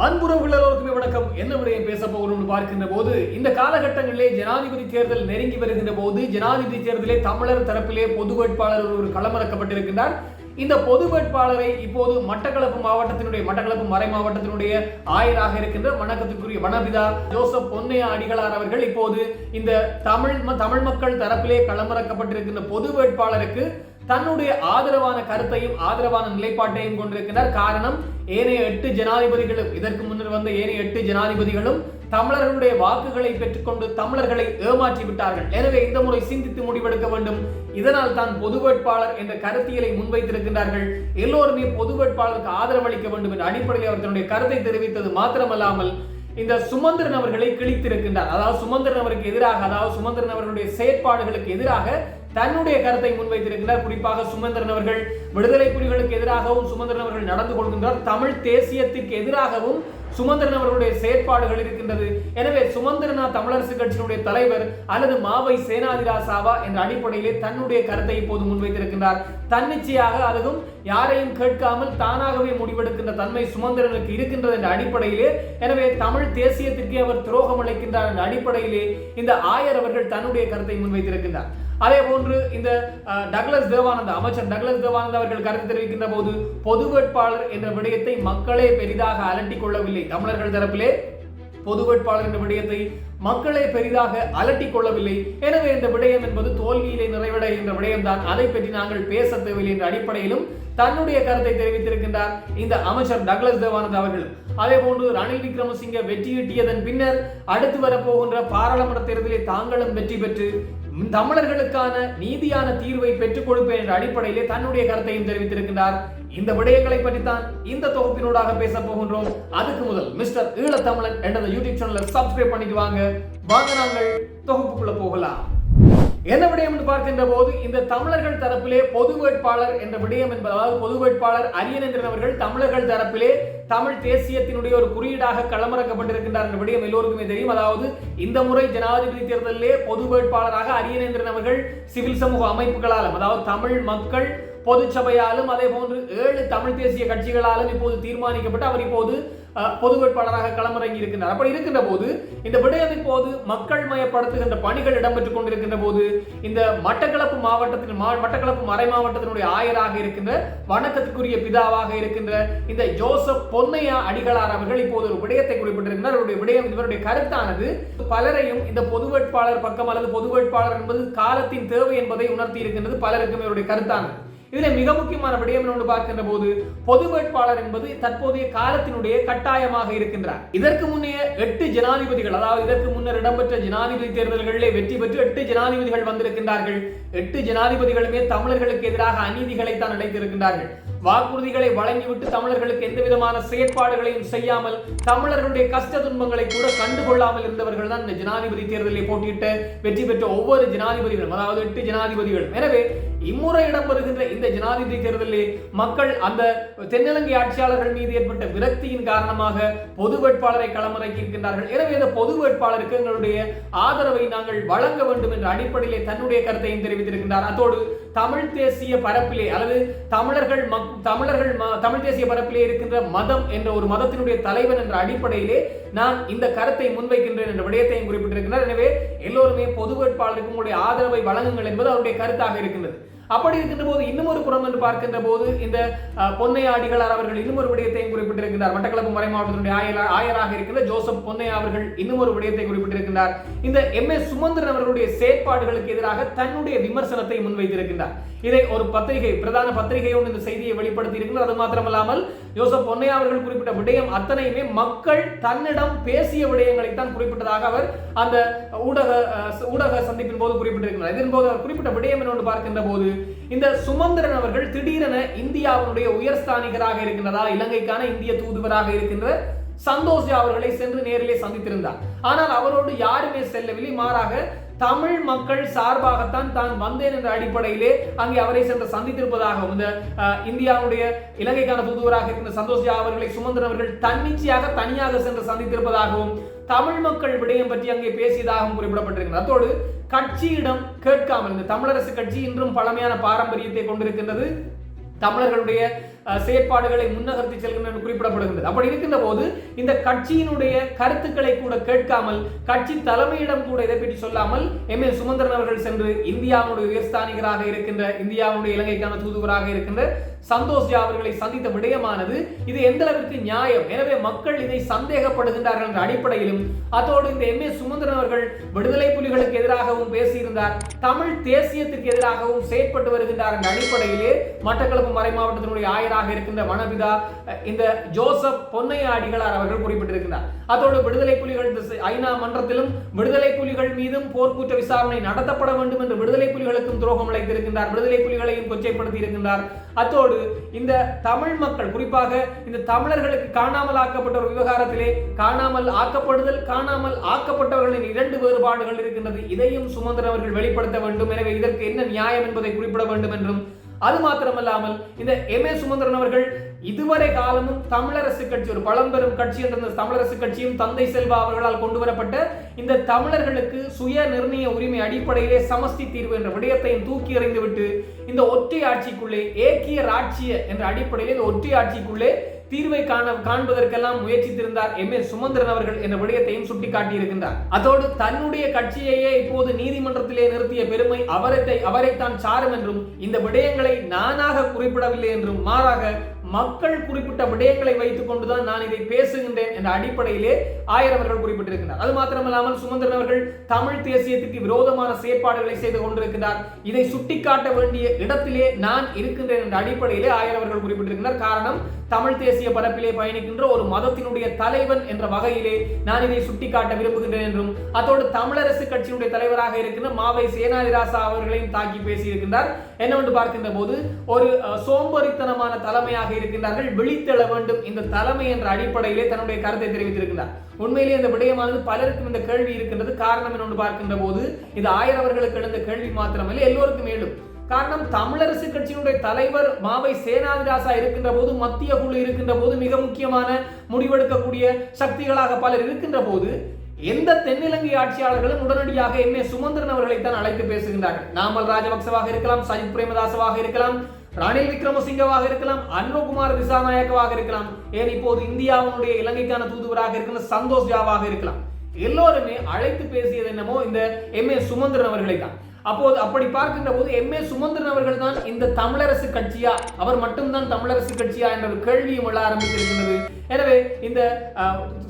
அன்புறவுகள் எல்லோருக்குமே வணக்கம். என்ன விடயம் பேச போகணும்னு பார்க்கின்ற போது இந்த காலகட்டங்களிலே ஜனாதிபதி தேர்தல் நெருங்கி வருகின்ற போது ஜனாதிபதி தேர்தலே தமிழர் தரப்பிலே பொது வேட்பாளர் ஒரு களமிறக்கப்பட்டிருக்கின்றார். இந்த பொது வேட்பாளரை இப்போது மட்டக்களப்பு மாவட்டத்தினுடைய மட்டக்களப்பு மறை மாவட்டத்தினுடைய ஆயராக இருக்கின்ற வணக்கத்துக்குரிய வனபிதா ஜோசப் பொன்னையா அடிகளார் அவர்கள் இப்போது இந்த தமிழ் ம- தமிழ் மக்கள் தரப்பிலே களமிறக்கப்பட்டிருக்கின்ற பொது வேட்பாளருக்கு தன்னுடைய ஆதரவான கருத்தையும் ஆதரவான நிலைப்பாட்டையும் கொண்டிருக்கிறார். காரணம் ஏனைய எட்டு ஜனாதிபதிகளும் இதற்கு முன்னர் வந்த ஏனைய எட்டு ஜனாதிபதிகளும் தமிழர்களுடைய வாக்குகளை பெற்றுக்கொண்டு தமிழர்களை ஏமாற்றி விட்டார்கள். எனவே இந்த முறை சிந்தித்து முடிவெடுக்க வேண்டும். இதனால் தான் பொது வேட்பாளர் என்ற கருத்தியலை முன்வைத்திருக்கின்றார்கள். எல்லோருமே பொது வேட்பாளருக்கு ஆதரவளிக்க வேண்டும் என்ற அடிப்படையில் அவர் தன்னுடைய கருத்தை தெரிவித்தது மாத்திரமல்லாமல் இந்த சுமந்திரன் அவர்களை கிழித்திருக்கின்றார். அதாவது சுமந்திரன் அவருக்கு எதிராக அதாவது சுமந்திரன் அவர்களுடைய செயற்பாடுகளுக்கு எதிராக தன்னுடைய கருத்தை முன்வைத்திருக்கிறார். குறிப்பாக சுமந்திரன் அவர்கள் விடுதலை புலிகளுக்கு எதிராகவும் சுமந்திரன் அவர்கள் நடந்து கொள்கின்றார். தமிழ் தேசியத்திற்கு எதிராகவும் சுமந்திரன் அவர்களுடைய செயற்பாடுகள் இருக்கின்றது. எனவே சுமந்திரனா தமிழரசு கட்சியினுடைய தலைவர் அல்லது மாவை சேனாதிராசாவா என்ற அடிப்படையிலே தன்னுடைய கருத்தை இப்போது முன்வைத்திருக்கின்றார். தன்னிச்சையாக அதுவும் யாரையும் கேட்காமல் தானாகவே முடிவெடுக்கின்ற தன்மை சுமந்திரனுக்கு இருக்கின்றது என்ற அடிப்படையிலே. எனவே தமிழ் தேசியத்திற்கே அவர் துரோகம் அளிக்கின்றார் என்ற அடிப்படையிலே இந்த ஆயர் அவர்கள் தன்னுடைய கருத்தை முன்வைத்திருக்கின்றார். அதே போன்று இந்த டக்ளஸ் தேவானந்தா அமைச்சர் டக்ளஸ் தேவானந்தா அவர்கள் கருத்து தெரிவிக்கின்ற போது பொது வேட்பாளர் என்ற விடயத்தை மக்களே பெரிதாக அலட்டிக் கொள்ளவில்லை. தமிழர்கள் தரப்பிலே பொது வேட்பாளர் என்ற விடயத்தை மக்களை பெரிதாக அலட்டிக் கொள்ளவில்லை. எனவே இந்த விடயம் என்பது தோல்வியிலே நிறைவடைகின்ற விடயம்தான். அதை பற்றி நாங்கள் பேச தேவையில்லை என்ற அடிப்படையிலும் தன்னுடைய கருத்தை தெரிவித்திருக்கின்றார் இந்த அமைச்சர் டக்ளஸ் தேவானந்த் அவர்கள். அதே போன்று ரணில் விக்ரமசிங்க வெற்றியீட்டியதன் பின்னர் அடுத்து வரப்போகின்ற பாராளுமன்ற தேர்தலில் தாங்களும் வெற்றி பெற்று தமிழர்களுக்கான நீதியான தீர்வை பெற்றுக் கொடுப்பேன் என்ற அடிப்படையிலே தன்னுடைய கருத்தையும் தெரிவித்திருக்கின்றார். இந்த விடயங்களை பற்றித்தான் இந்த தொகுப்பினூடாக பேச போகின்றோம். அதுக்கு முதல் மிஸ்டர் ஈழத்தமிழன் என்ற யூடியூப் சேனலை சப்ஸ்கிரைப் பண்ணிட்டு வாங்க. வாங்க நாங்கள் தொகுப்புக்குள்ள போகலாம். என்ன விடயம் என்று பார்க்கின்ற போது இந்த தமிழர்கள் தரப்பிலே பொது வேட்பாளர் என்ற விடயம் என்பதாவது பொது வேட்பாளர் அரியநேந்திரன் அவர்கள் தமிழர்கள் தரப்பிலே தமிழ் தேசியத்தினுடைய ஒரு குறியீடாக களமிறக்கப்பட்டிருக்கின்றார் என்ற விடயம் எல்லோருக்குமே தெரியும். அதாவது இந்த முறை ஜனாதிபதி தேர்தலிலே பொது வேட்பாளராக அரியநேந்திரன் அவர்கள் சிவில் சமூக அமைப்புகளாலும் அதாவது தமிழ் மக்கள் பொதுச்சபையாலும் அதே போன்று ஏழு தமிழ் தேசிய கட்சிகளாலும் இப்போது தீர்மானிக்கப்பட்டு அவர் இப்போது பொது வேட்பாளராக களமிறங்கி இருக்கின்றார். அப்படி இருக்கின்ற போது இந்த விடயம் இப்போது மக்கள் மயப்படுத்துகின்ற பணிகள் இடம்பெற்றுக் கொண்டிருக்கின்ற போது இந்த மட்டக்களப்பு மாவட்டத்தின் மா- மட்டக்களப்பு மறை மாவட்டத்தினுடைய ஆயராக இருக்கின்ற வணக்கத்துக்குரிய பிதாவாக இருக்கின்ற இந்த ஜோசப் பொன்னையா அடிகளார் அவர்கள் இப்போது ஒரு விடயத்தை குறிப்பிட்டிருக்கிறார் அவருடைய விடயம் இவருடைய கருத்தானது பலரையும் இந்த பொது வேட்பாளர் பக்கம் அல்லது பொது வேட்பாளர் என்பது காலத்தின் தேவை என்பதை உணர்த்தி இருக்கின்றது பலருக்கும் இவருடைய கருத்தானது. இதில் மிக முக்கியமான விடயம் ஒன்று பார்க்கின்ற போது பொது வேட்பாளர் என்பது தற்போதைய காலத்தினுடைய கட்டாயமாக இருக்கின்றார். இதற்கு முன்னைய எட்டு ஜனாதிபதிகள் அதாவது இதற்கு முன்னர் இடம்பெற்ற ஜனாதிபதி தேர்தல்களிலே வெற்றி பெற்று எட்டு ஜனாதிபதிகள் வந்திருக்கின்றார்கள். எட்டு ஜனாதிபதிகளுமே தமிழர்களுக்கு எதிராக அநீதிகளை தான் அடைத்திருக்கின்றார்கள் வாக்குறுதிகளை வழங்கிவிட்டு தமிழர்களுக்கு எந்த விதமான செயற்பாடுகளையும் செய்யாமல் தமிழர்களுடைய கஷ்ட துன்பங்களை கூட கண்டுகொள்ளாமல் இருந்தவர்கள் தான் இந்த ஜனாதிபதி தேர்தலில் போட்டியிட்ட வெற்றி பெற்ற ஒவ்வொரு ஜனாதிபதிகளும் அதாவது எட்டு ஜனாதிபதிகளும். எனவே இம்முறை இடம்பெறுகின்ற இந்த ஜனாதிபதி தேர்தலில் மக்கள் அந்த தென்னிலங்கை ஆட்சியாளர்கள் மீது ஏற்பட்ட விரக்தியின் காரணமாக பொது வேட்பாளரை களமிறக்கி இருக்கின்றார்கள். எனவே இந்த பொது வேட்பாளருக்கு எங்களுடைய ஆதரவை நாங்கள் வழங்க வேண்டும் என்ற அடிப்படையிலே தன்னுடைய கருத்தையும் தெரிவித்திருக்கின்றார். அதோடு தமிழ் தேசிய பரப்பிலே அல்லது தமிழர்கள் மக்- தமிழர்கள் ம- தமிழ் தேசிய பரப்பிலே இருக்கின்ற மதம் என்ற ஒரு மதத்தினுடைய தலைவன் என்ற அடிப்படையிலே நான் இந்த கருத்தை முன்வைக்கின்றேன் என்ற விடயத்தையும் குறிப்பிட்டிருக்கிறார் எனவே எல்லோருமே பொது வேட்பாளருக்கு உங்களுடைய ஆதரவை வழங்குங்கள் என்பது அவருடைய கருத்தாக இருக்கின்றது. அப்படி இருக்கின்ற போது இன்னும் ஒரு புறம் என்று பார்க்கின்ற போது இந்த பொன்னையாடிகள் அவர்கள் இன்னும் ஒரு விடயத்தையும் குறிப்பிட்டிருக்கிறார் மட்டக்களப்பு மறை மாவட்டத்தினுடைய ஆயரா- ஆயராக இருக்கின்ற ஜோசப் பொன்னையா அவர்கள் இன்னும் ஒரு விடயத்தை குறிப்பிட்டிருக்கிறார் இந்த எம். எஸ். சுமந்திரன் அவர்களுடைய செயற்பாடுகளுக்கு எதிராக தன்னுடைய விமர்சனத்தை முன்வைத்திருக்கின்றார். இதை ஒரு பத்திரிகை பிரதான பத்திரிகையோடு இந்த செய்தியை வெளிப்படுத்தி இருக்கிறார் அது மாத்திரமல்லாமல் யோசப் பொன்னையா அவர்கள் குறிப்பிட்ட விடயம் அத்தனையுமே மக்கள் தன்னிடம் பேசிய விடயங்களை தான் குறிப்பிட்டதாக அவர் அந்த ஊடக ஊடக சந்திப்பின் போது குறிப்பிட்டிருக்கிறார். இதன் போது அவர் குறிப்பிட்ட விடயம் என்று பார்க்கின்ற போது இந்த சுமந்திரன் அவர்கள் திடீரென இந்தியாவினுடைய உயர்ஸ்தானிகராக இருக்கின்றதா இலங்கைக்கான இந்திய தூதுவராக இருக்கின்ற சந்தோஷ் அவர்களை சென்று நேரிலே சந்தித்திருந்தார். ஆனால் அவரோடு யாருமே செல்லவில்லை. மாறாக தமிழ் மக்கள் சார்பாகத்தான் தான் வந்தேன் என்ற அடிப்படையிலே அங்கே அவரை சென்று சந்தித்திருப்பதாகவும் இந்த இந்தியாவுடைய இலங்கைக்கான தூதுவராக இருந்த சந்தோஷ் ஜா அவர்களை சுமந்திரன் அவர்கள் தன்னிச்சையாக தனியாக சென்று சந்தித்திருப்பதாகவும் தமிழ் மக்கள் விடயம் பற்றி அங்கே பேசியதாகவும் குறிப்பிடப்பட்டிருக்கிறது. அத்தோடு கட்சியிடம் கேட்காமல் இந்த தமிழரசு கட்சி இன்றும் பழமையான பாரம்பரியத்தை கொண்டிருக்கின்றது. தமிழர்களுடைய செயற்பாடுகளை முன்னகர்த்தி செல்கின்றன என்று குறிப்பிடப்படுகின்றது. அப்படி இருக்கின்ற போது இந்த கட்சியினுடைய கருத்துக்களை கூட கேட்காமல் கட்சி தலைமையிடம் கூட இதை பற்றி சொல்லாமல் எம் ஏ சுமந்திரன் அவர்கள் சென்று இந்தியாவுடைய உயர்ஸ்தானிகராக இருக்கின்ற இந்தியாவுடைய இலங்கைக்கான தூதுவராக இருக்கின்ற சந்தோஷ் ஜா அவர்களை சந்தித்த விடயமானது இது எந்த அளவிற்கு நியாயம்? எனவே மக்கள் இதை சந்தேகப்படுகின்றார்கள் என்ற அடிப்படையிலும் அதோடு இந்த எம் ஏ சுமந்திரன் அவர்கள் விடுதலை புலிகளுக்கு எதிராகவும் பேசியிருந்தார் தமிழ் தேசியத்துக்கு எதிராகவும் செயற்பட்டு வருகின்றார் என்ற அடிப்படையிலே மட்டக்களப்பு மறை மாவட்டத்தினுடைய ஆயராக இருக்கின்ற வனபிதா இந்த ஜோசப் பொன்னையா அடிகளார் அவர்கள் குறிப்பிட்டிருக்கிறார் அதோடு விடுதலை புலிகள் ஐநா மன்றத்திலும் விடுதலை புலிகள் மீதும் போர்க்குற்ற விசாரணை நடத்தப்பட வேண்டும் என்று விடுதலை புலிகளுக்கும் துரோகம் அழைத்திருக்கின்றார் விடுதலை புலிகளையும் கொச்சைப்படுத்தி இருக்கின்றார் அத்தோடு இந்த தமிழ் மக்கள் குறிப்பாக இந்த தமிழர்களுக்கு காணாமல் ஆக்கப்பட்ட ஒரு விவகாரத்திலே காணாமல் ஆக்கப்படுதல் காணாமல் ஆக்கப்பட்டவர்களின் இரண்டு வேறுபாடுகள் இருக்கின்றது. இதையும் சுமந்திரன் அவர்கள் வெளிப்படுத்த வேண்டும். எனவே இதற்கு என்ன நியாயம் என்பதை குறிப்பிட வேண்டும் என்றும் அது மாத்திரமல்லாமல் இந்த எம் ஏ சுமந்திரன் அவர்கள் இதுவரை காலமும் தமிழரசு கட்சி ஒரு பழம்பெரும் கட்சி என்ற இந்த தமிழரசு கட்சியும் தந்தை செல்வா அவர்களால் கொண்டு வரப்பட்ட இந்த தமிழர்களுக்கு சுய நிர்ணய உரிமை அடிப்படையிலே சமஸ்தி தீர்வு என்ற விடயத்தையும் தூக்கி எறிந்துவிட்டு இந்த ஒற்றை ஆட்சிக்குள்ளே ஏக்கிய ராட்சிய என்ற அடிப்படையில் இந்த ஒற்றை ஆட்சிக்குள்ளே தீர்வை காண காண்பதற்கெல்லாம் முயற்சித்திருந்தார் எம். ஏ சுமந்திரன் அவர்கள் என்ற விடயத்தையும் சுட்டிக்காட்டியிருக்கின்றார். அதோடு தன்னுடைய கட்சியையே இப்போது நீதிமன்றத்திலே நிறுத்திய பெருமை அவரத்தை அவரைத்தான் சாரும் என்றும் இந்த விடயங்களை நானாக குறிப்பிடவில்லை என்றும் மாறாக மக்கள் குறிப்பிட்ட விடயங்களை வைத்துக் கொண்டுதான் நான் இதை பேசுகின்றேன் என்ற அடிப்படையிலே ஆயர் அவர்கள் குறிப்பிட்டிருக்கிறார் அது மாத்திரமல்லாமல் சுமந்திரன் அவர்கள் தமிழ் தேசியத்துக்கு விரோதமான செயற்பாடுகளை செய்து கொண்டிருக்கிறார் இதை சுட்டிக்காட்ட வேண்டிய இடத்திலே நான் இருக்கின்றேன் என்ற அடிப்படையிலே ஆயர் அவர்கள் குறிப்பிட்டிருக்கிறார் காரணம் தமிழ் தேசிய பரப்பிலே பயணிக்கின்ற ஒரு மதத்தினுடைய தலைவன் என்ற வகையிலே நான் இதை சுட்டிக்காட்ட விரும்புகின்றேன் என்றும் அதோடு தமிழரசு கட்சியினுடைய தலைவராக இருக்கின்ற மாவை சேனாதிராசா அவர்களையும் தாக்கி பேசியிருக்கின்றார். என்னவென்று பார்க்கின்ற போது ஒரு அஹ், சோம்பேறித்தனமான தலைமையாக இருக்கின்றார்கள் விழித்தெழ வேண்டும் இந்த தலைமை என்ற அடிப்படையிலே தன்னுடைய கருத்தை தெரிவித்திருக்கின்றார். உண்மையிலே இந்த விடயமானது பலருக்கும் இந்த கேள்வி இருக்கின்றது. காரணம் என்னொன்று பார்க்கின்ற போது இது ஆயிரவர்களுக்கு எழுந்த கேள்வி மாத்திரமல்ல எல்லோருக்கும் மேலும். காரணம் தமிழரசு கட்சியினுடைய தலைவர் மாவை சேனாதிராசா இருக்கின்ற போது மத்திய குழு இருக்கின்ற போது மிக முக்கியமான முடிவெடுக்கக்கூடிய சக்திகளாக பலர் இருக்கின்ற போது எந்த தென்னிலங்கை ஆட்சியாளர்களும் உடனடியாக எம். ஏ. சுமந்திரன் அவர்களை தான் அழைத்து பேசுகின்றார்கள். நாமல் ராஜபக்சவாக இருக்கலாம் சஜித் பிரேமதாசவாக இருக்கலாம் ரணில் விக்ரமசிங்கவாக இருக்கலாம் அன்வகுமார் திசாநாயக்கவாக இருக்கலாம் ஏன் இப்போது இந்தியாவுடைய இலங்கைக்கான தூதுவராக இருக்கிற சந்தோஷ் ஜாவாக இருக்கலாம். எல்லோருமே அழைத்து பேசியது என்னமோ இந்த எம். ஏ. சுமந்திரன் அவர்களை தான். அப்போது அப்படி பார்க்கின்ற போது எம் ஏ சுமந்திரன் அவர்கள் தான் இந்த தமிழரசு கட்சியா? அவர் மட்டும்தான் தமிழரசு கட்சியா? என்ற ஒரு கேள்வியும் எழ ஆரம்பித்திருக்கின்றது. எனவே இந்த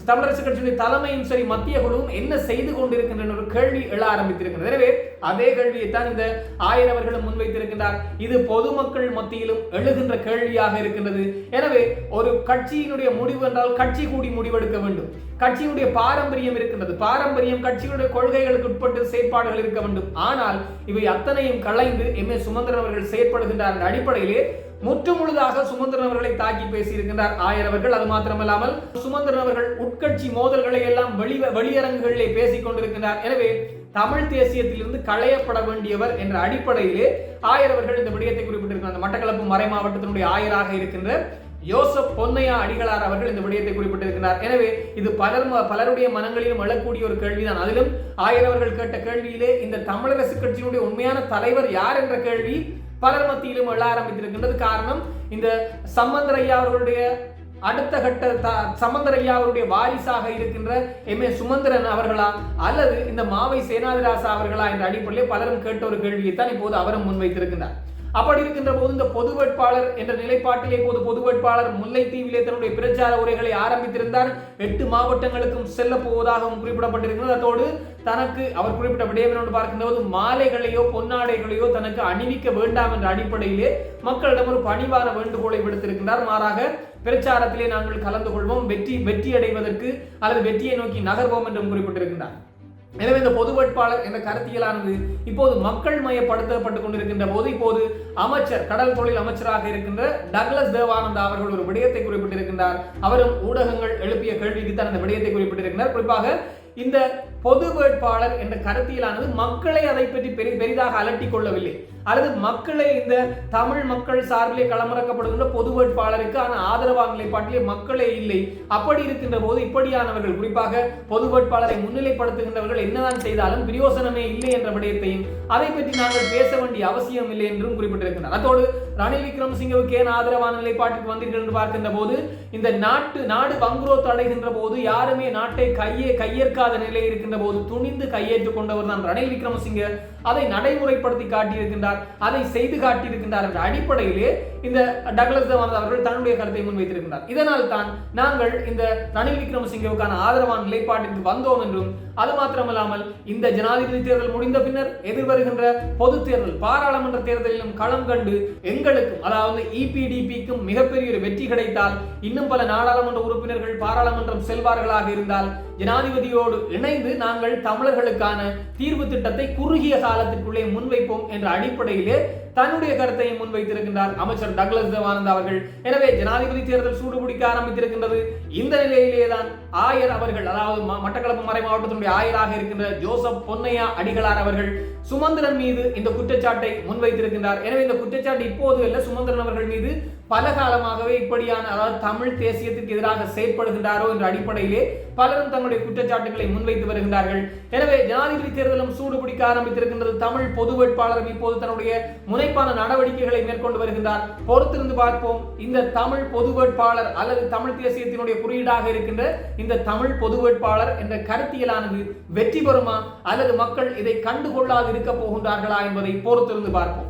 தமிழரசு கட்சியுடைய தலைமையும் சரி மத்திய குழுவும் என்ன செய்து கொண்டிருக்கின்றன ஒரு கேள்வி எழ ஆரம்பித்திருக்கிறது எனவே அதே கேள்வியை தான் இந்த ஆயிரவர்களும் முன்வைத்திருக்கின்றார். இது பொதுமக்கள் மத்தியிலும் எழுகின்ற கேள்வியாக இருக்கின்றது. எனவே ஒரு கட்சியினுடைய முடிவு என்றால் கட்சி கூடி முடிவெடுக்க வேண்டும். கட்சியுடைய பாரம்பரியம் இருக்கின்றது. பாரம்பரியம் கட்சியுடைய கொள்கைகளுக்கு உட்பட்டு செயற்பாடுகள் இருக்க வேண்டும். ஆனால் இவை அத்தனையும் கலைந்து எம் ஏ சுமந்திரன் அவர்கள் செயற்படுகின்றார். அடிப்படையிலே முற்று முழுதாக சுமந்திரன் அவர்களை தாக்கி பேசியிருக்கின்றார் ஆயரவர்கள் அது மாத்திரமல்லாமல் சுமந்திரன் அவர்கள் உட்கட்சி மோதல்களை எல்லாம் வெளி வெளியரங்குகளிலே பேசிக் கொண்டிருக்கின்றார். எனவே தமிழ் தேசியத்திலிருந்து களையப்பட வேண்டியவர் என்ற அடிப்படையிலே ஆயரவர்கள் இந்த விடயத்தை குறிப்பிட்டிருக்கிறார். அந்த மட்டக்களப்பு மறை மாவட்டத்தினுடைய ஆயராக இருக்கின்ற யோசப் பொன்னையா அடிகளார் அவர்கள் இந்த விடயத்தை குறிப்பிட்டிருக்கிறார் எனவே இது பலர் ம- பலருடைய மனங்களிலும் எழக்கூடிய ஒரு கேள்விதான். அதிலும் ஆயிரவர்கள் கேட்ட கேள்வியிலே இந்த தமிழரசு கட்சியினுடைய உண்மையான தலைவர் யார் என்ற கேள்வி பலர் மத்தியிலும் எழ ஆரம்பித்திருக்கின்றது. காரணம் இந்த சம்பந்தரையா அவர்களுடைய அடுத்த கட்ட த- அவருடைய வாரிசாக இருக்கின்ற எம் ஏ சுமந்திரன் அவர்களா அல்லது இந்த மாவை சேனாதிராசா அவர்களா என்ற அடிப்படையில் பலரும் கேட்ட ஒரு கேள்வியைத்தான் இப்போது அவரும் முன்வைத்திருக்கின்றார். அப்படி இருக்கின்ற போது இந்த பொது வேட்பாளர் என்ற நிலைப்பாட்டிலே போது பொது வேட்பாளர் முல்லைத்தீவிலே தன்னுடைய பிரச்சார உரைகளை ஆரம்பித்திருந்தார். எட்டு மாவட்டங்களுக்கும் செல்ல போவதாகவும் குறிப்பிடப்பட்டிருக்கிறது. அதோடு தனக்கு அவர் குறிப்பிட்ட விடயம் என்று பார்க்கின்ற போது மாலைகளையோ பொன்னாடைகளையோ தனக்கு அணிவிக்க வேண்டாம் என்ற அடிப்படையிலே மக்களிடம் ஒரு பணிவான வேண்டுகோளை விடுத்திருக்கின்றார். மாறாக பிரச்சாரத்திலே நாங்கள் கலந்து கொள்வோம். வெற்றி வெற்றி அடைவதற்கு அல்லது வெற்றியை நோக்கி நகர்வோம் என்றும் குறிப்பிட்டிருக்கின்றார். எனவே இந்த பொது வேட்பாளர் என்ற கருத்தியலானது? இப்போது மக்கள் மயப்படுத்தப்பட்டுக் கொண்டிருக்கின்ற போது இப்போது அமைச்சர் கடல் தொழில் அமைச்சராக இருக்கின்ற டக்ளஸ் தேவானந்தா அவர்கள் ஒரு விடயத்தை குறிப்பிட்டிருக்கின்றார். அவரும் ஊடகங்கள் எழுப்பிய கேள்விக்கு தான் அந்த விடயத்தை குறிப்பிட்டிருக்கின்றார் குறிப்பாக இந்த பொது வேட்பாளர் என்ற கருத்தியலானது மக்களை அதை பற்றி பெரி பெரிதாக அலட்டிக் கொள்ளவில்லை. அல்லது மக்களை இந்த தமிழ் மக்கள் சார்பிலே களமிறக்கப்படுகின்ற பொது வேட்பாளருக்கு ஆதரவாக நிலைப்பாட்டிலே மக்களே இல்லை. அப்படி இருக்கின்ற போது இப்படியானவர்கள் குறிப்பாக பொது வேட்பாளரை முன்னிலைப்படுத்துகின்றவர்கள் என்னதான் செய்தாலும் பிரயோசனமே இல்லை என்ற விடயத்தையும் அதை பற்றி நாங்கள் பேச வேண்டிய அவசியம் இல்லை என்றும் குறிப்பிட்டிருக்கிறார் அதோடு ரணில் விக்ரமசிங்கவுக்கு ஏன் ஆதரவான நிலைப்பாட்டுக்கு வந்தீர்கள் என்று பார்க்கின்ற போது இந்த நாட்டு நாடு வங்குரோத் அடைகின்ற போது யாருமே நாட்டை கையே கையேற்காத நிலை இருக்கின்ற போது துணிந்து கையேற்றுக் கொண்டவர் தான் ரணில் விக்ரமசிங்க. அதை நடைமுறைப்படுத்தி காட்டியிருக்கின்றார் அதை செய்து காட்டியிருக்கின்றார் என்ற அடிப்படையிலே இந்த டக்ளஸ் தேவானந்த் அவர்கள் தன்னுடைய கருத்தை முன்வைத்திருக்கின்றார். இதனால் தான் நாங்கள் இந்த ரணில் விக்ரமசிங்கவுக்கான ஆதரவான நிலைப்பாட்டிற்கு வந்தோம் என்றும் அது மாத்திரமல்லாமல் இந்த ஜனாதிபதி தேர்தல் முடிந்த பின்னர் எதிர்வருகின்ற பொது தேர்தல் பாராளுமன்ற தேர்தலிலும் களம் கண்டு எங்களுக்கும் அதாவது இபிடிபிக்கும் மிகப்பெரிய ஒரு வெற்றி கிடைத்தால் இன்னும் பல நாடாளுமன்ற உறுப்பினர்கள் பாராளுமன்றம் செல்வார்களாக இருந்தால் ஜனாதிபதியோடு இணைந்து நாங்கள் தமிழர்களுக்கான தீர்வு திட்டத்தை குறுகிய காலத்திற்குள்ளே முன்வைப்போம் என்ற அடிப்படையிலே தன்னுடைய கருத்தையும் முன்வைத்திருக்கின்றார் அமைச்சர் டக்ளஸ் தேவானந்த் அவர்கள். எனவே ஜனாதிபதி தேர்தல் சூடுபிடிக்க ஆரம்பித்திருக்கின்றது. இந்த நிலையிலே தான் ஆயர் அவர்கள் அதாவது மட்டக்களப்பு மறை மாவட்டத்தினுடைய ஆயராக இருக்கின்ற ஜோசப் பொன்னையா அடிகளார் அவர்கள் சுமந்திரன் மீது இந்த குற்றச்சாட்டை முன்வைத்திருக்கின்றார். எனவே இந்த குற்றச்சாட்டு இப்போது அல்ல சுமந்திரன் அவர்கள் மீது பல காலமாகவே இப்படியான அதாவது தமிழ் தேசியத்திற்கு எதிராக செயற்படுகின்றாரோ என்ற அடிப்படையிலே பலரும் தங்களுடைய குற்றச்சாட்டுகளை முன்வைத்து வருகின்றார்கள். எனவே ஜனாதிபதி தேர்தலும் சூடுபிடிக்க ஆரம்பித்திருக்கின்றது. தமிழ் பொது வேட்பாளரும் இப்போது தன்னுடைய முனை முனைப்பான நடவடிக்கைகளை மேற்கொண்டு வருகின்றார். பொறுத்திருந்து பார்ப்போம். இந்த தமிழ் பொது வேட்பாளர் அல்லது தமிழ் தேசியத்தினுடைய குறியீடாக இருக்கின்ற இந்த தமிழ் பொது வேட்பாளர் என்ற கருத்தியலானது வெற்றி பெறுமா? அல்லது மக்கள் இதை கண்டுகொள்ளாது இருக்க போகின்றார்களா என்பதை பொறுத்திருந்து பார்ப்போம்.